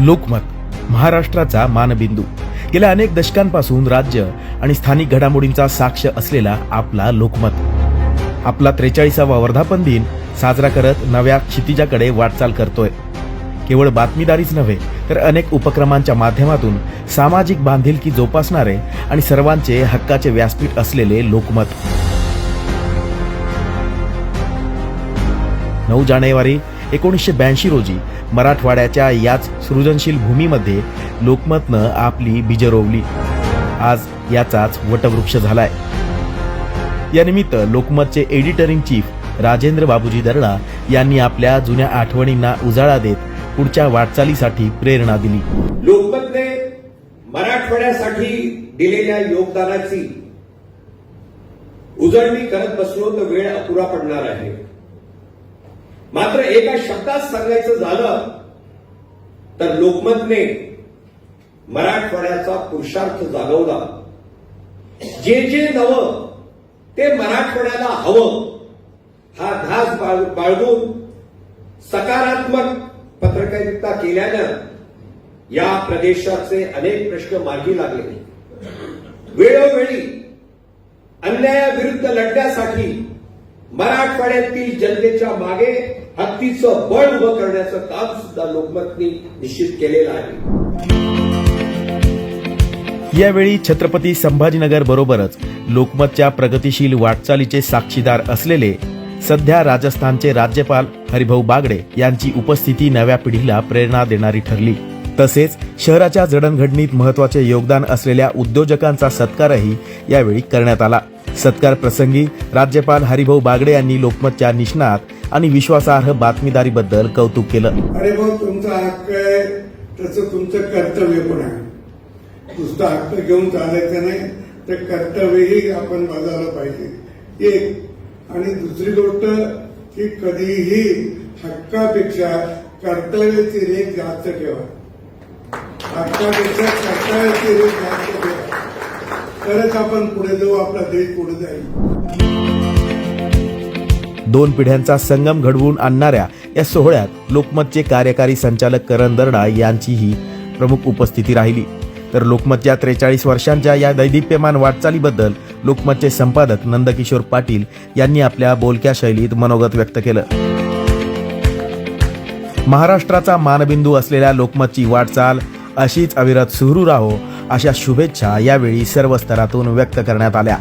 लोकमत महाराष्ट्राचा मानबिंदू. गेल्या अनेक दशकांपासून राज्य आणि स्थानिक घडामोडींचा साक्ष असलेला आपला लोकमत. आपला त्रेचाळीसावा वर्धापन दिन साजरा करत नव्या क्षितिजाकडे वाटचाल करतोय. केवळ बातमीदारीच नव्हे तर अनेक उपक्रमांच्या माध्यमातून सामाजिक बांधिलकी जोपासणारे आणि सर्वांचे हक्काचे व्यासपीठ असलेले लोकमत. नऊ जानेवारी एकोणीसशे ब्याऐंशी रोजी मराठवाड्याच्या याच सृजनशील भूमीमध्ये लोकमतनं आपली बीज रोवली. आज याचाच वटवृक्ष झालाय. यानिमित्त लोकमतचे editor in chief Rajendra Babuji Darda यांनी आपल्या जुन्या आठवणींना उजाळा देत पुढच्या वाटचालीसाठी प्रेरणा दिली. लोकमतने मराठवाड्यासाठी दिलेल्या योगदानाची उजळणी करत बसलो तर वेळ अपुरा पडणार आहे. मात्र एका शब्दात सांगायचं झालं तर लोकमतने मराठवाड्याचा पुरुषार्थ जागवला. जे जे नवं ते मराठवाड्याला हवं हा ध्यास बाळ- बाळगून सकारात्मक पत्रकारिता केल्यानं या प्रदेशाचे अनेक प्रश्न मार्गी लागले. वेळोवेळी अन्यायाविरुद्ध लढण्यासाठी मराठवाड्यातील जनतेच्या मागे हत्तीचं बळ उभं करण्याचं काम सुद्धा लोकमतनी निश्चित केलेलं आहे. यावेळी छत्रपती संभाजीनगर बरोबरच लोकमतच्या प्रगतीशील वाटचालीचे साक्षीदार असलेले सध्या राजस्थानचे राज्यपाल हरिभाऊ बागडे यांची उपस्थिती नव्या पिढीला प्रेरणा देणारी ठरली. तसेच शहराच्या जडणघडणीत महत्त्वाचे योगदान असलेल्या उद्योजकांचा सत्कारही यावेळी करण्यात आला. सत्कार प्रसंगी राज्यपाल हरिभाऊ बागडे यांनी लोकमतच्या निष्णात आणि विश्वासार्ह बातमीदारीबद्दल कौतुक केलं. अरे भाऊ तुमचा हक्क आहे तसं तुमचं कर्तव्य पण आहे. नुसतं हक्क घेऊन चालायचं नाही तर कर्तव्यही आपण बजावलं पाहिजे. एक. आणि दुसरी गोष्ट की कधीही हक्कापेक्षा कर्तव्याची रेख जास्त ठेवा. हक्कापेक्षा कर्तव्याची रेख जास्त ठेवा तरच आपण पुढे जाऊ आपला देश पुढे जाईल. दोन पिढ्यांचा संगम घडवून आणणाऱ्या या सोहळ्यात लोकमतचे कार्यकारी संचालक करण दर्डा यांचीही प्रमुख उपस्थिती राहिली. तर लोकमतच्या त्रेचाळीस वर्षांच्या या दैदिप्यमान वाटचालीबद्दल लोकमतचे संपादक नंदकिशोर पाटील यांनी आपल्या बोलक्या शैलीत मनोगत व्यक्त केलं. महाराष्ट्राचा मानबिंदू असलेल्या लोकमतची वाटचाल अशीच अविरत सुरू राहो अशा शुभेच्छा यावेळी सर्व स्तरातून व्यक्त करण्यात आल्या.